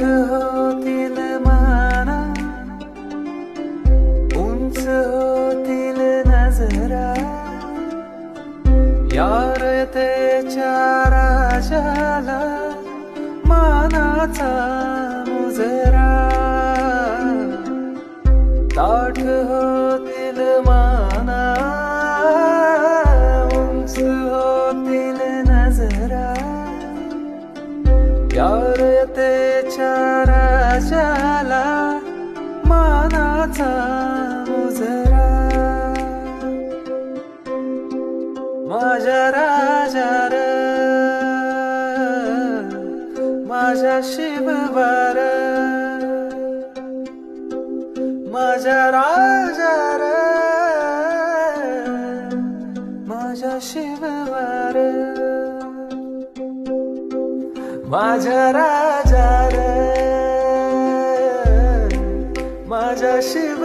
होतील माना उंच होतील नजरा. यार त्याच्या राजाला मानाचा मुजरा. ताठ होतील माना यार त्याच्या राजाला मानाचा मुजरा माझ्या राजार माझ्या शिवबार माझ्या राजार माझ्या शिववार माझ्या राजार माझ्या शिव